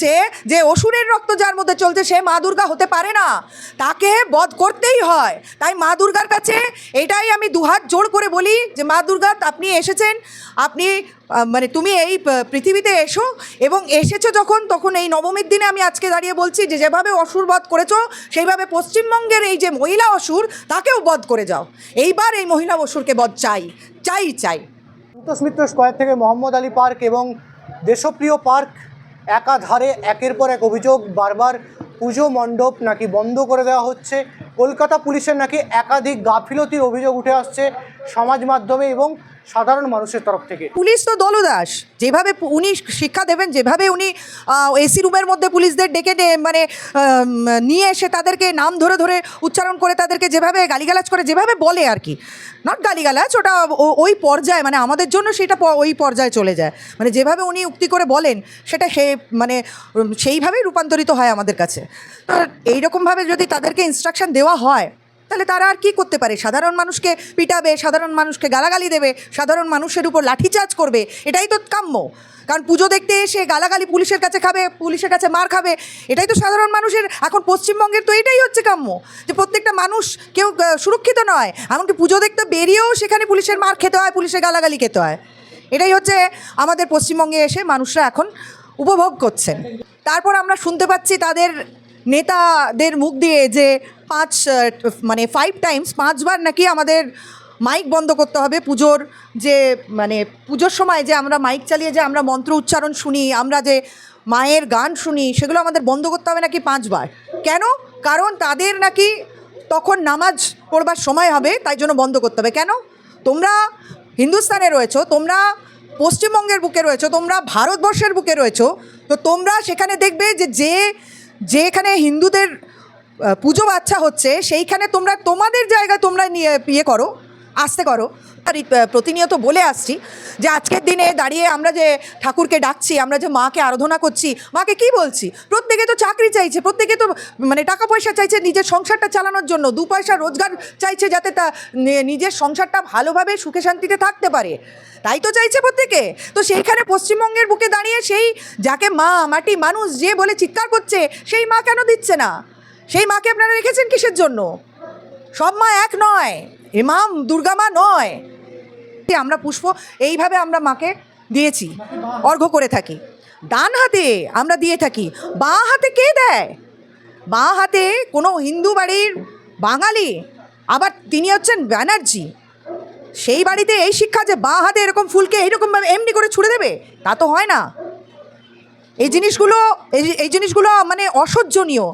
সে যে অসুরের রক্ত যার মধ্যে চলছে, সে মা দুর্গা হতে পারে না। তাকে বধ করতেই হয়। তাই মা দুর্গার কাছে এটাই আমি দুহাত জোড় করে বলি যে, মা দুর্গা, আপনি এসেছেন, আপনি মানে তুমি এই পৃথিবীতে এসো এবং এসেছ যখন, তখন এই নবমীর দিনে আমি আজকে দাঁড়িয়ে বলছি যে, যেভাবে অসুর বধ করেছ, সেইভাবে পশ্চিমবঙ্গের এই যে মহিলা অসুর, তাকেও বধ করে যাও। এইবার এই মহিলা অসুরকে বধ চাই চাই চাই। সন্তোষ স্কোয়ার থেকে মোহাম্মদ আলী পার্ক এবং দেশপ্রিয় পার্ক একাধারে একের পর এক অভিযোগ বারবার পুজো মণ্ডপ নাকি বন্ধ করে দেওয়া হচ্ছে। কলকাতা পুলিশের নাকি একাধিক গাফিলতির অভিযোগ উঠে আসছে। সমাজ মাধ্যমে এবং সাধারণ মানুষের তরফ থেকে। পুলিশ তো দলদাস। যেভাবে উনি শিক্ষা দেবেন, যেভাবে উনি এসি রুমের মধ্যে পুলিশদের ডেকে মানে নিয়ে এসে তাদেরকে নাম ধরে ধরে উচ্চারণ করে তাদেরকে যেভাবে গালিগালাজ করে, যেভাবে বলে আর কি। নট গালিগালাজ, ওটা ওই পর্যায়ে মানে আমাদের জন্য সেটা ওই পর্যায়ে চলে যায়। মানে যেভাবে উনি উক্তি করে বলেন, সেটা সে মানে সেইভাবেই রূপান্তরিত হয় আমাদের কাছে। তো এইরকমভাবে যদি তাদেরকে ইনস্ট্রাকশন দেওয়া হয় তাহলে তারা আর কি করতে পারে? সাধারণ মানুষকে পিটাবে, সাধারণ মানুষকে গালাগালি দেবে, সাধারণ মানুষের উপর লাঠিচার্জ করবে, এটাই তো কাম্য। কারণ পুজো দেখতে এসে গালাগালি পুলিশের কাছে খাবে, পুলিশের কাছে মার খাবে, এটাই তো সাধারণ মানুষের, এখন পশ্চিমবঙ্গের তো এটাই হচ্ছে কাম্য, যে প্রত্যেকটা মানুষ কেউ সুরক্ষিত নয়, এমনকি পুজো দেখতে বেরিয়েও সেখানে পুলিশের মার খেতে হয়, পুলিশের গালাগালি খেতে হয়। এটাই হচ্ছে আমাদের পশ্চিমবঙ্গে এসে মানুষরা এখন উপভোগ করছেন। তারপর আমরা শুনতে পাচ্ছি তাদের নেতাদের মুখ দিয়ে যে পাঁচ মানে ফাইভ টাইমস পাঁচবার নাকি আমাদের মাইক বন্ধ করতে হবে পুজোর যে মানে পুজোর সময় যে আমরা মাইক চালিয়ে যে আমরা মন্ত্র উচ্চারণ শুনি, আমরা যে মায়ের গান শুনি, সেগুলো আমাদের বন্ধ করতে হবে নাকি পাঁচবার? কেন? কারণ তাদের নাকি তখন নামাজ পড়বার সময় হবে, তাই জন্য বন্ধ করতে হবে। কেন? তোমরা হিন্দুস্তানে রয়েছো, তোমরা পশ্চিমবঙ্গের বুকে রয়েছো, তোমরা ভারতবর্ষের বুকে রয়েছো, তো তোমরা সেখানে দেখবে যে যে যেখানে হিন্দুদের পুজো বাচ্চা হচ্ছে সেইখানে তোমরা তোমাদের জায়গা তোমরা নিয়ে ইয়ে করো। আসতে করো। আর প্রতিনিয়ত বলে আসছি যে আজকের দিনে দাঁড়িয়ে আমরা যে ঠাকুরকে ডাকছি, আমরা যে মাকে আরাধনা করছি, মাকে কি বলছি? প্রত্যেকে তো চাকরি চাইছে, প্রত্যেকে তো মানে টাকা পয়সা চাইছে নিজের সংসারটা চালানোর জন্য, দু পয়সা রোজগার চাইছে যাতে তা নিজের সংসারটা ভালোভাবে সুখে শান্তিতে থাকতে পারে। তাই তো চাইছে প্রত্যেকে। তো সেইখানে পশ্চিমবঙ্গের বুকে দাঁড়িয়ে সেই যাকে মা, মাটি, মানুষ যে বলে চিৎকার করছে, সেই মা কেন দিচ্ছে না? সেই মাকে আপনারা রেখেছেন কিসের জন্য? সব মা এক নয়, ইমাম, দুর্গা মা নয়। আমরা পুষ্প, এইভাবে আমরা মাকে দিয়েছি, অর্ঘ্য করে থাকি। ডান হাতে আমরা দিয়ে থাকি, বাঁ হাতে কে দেয়? বাঁ হাতে কোনো হিন্দু বাড়ির বাঙালি, আবার তিনি হচ্ছেন ব্যানার্জি। সেই বাড়িতে এই শিক্ষা যে বাঁ হাতে এরকম ফুলকে এইরকমভাবে এমনি করে ছুড়ে দেবে, তা তো হয় না। এই জিনিসগুলো, এই এই জিনিসগুলো মানে অসহ্যনীয়।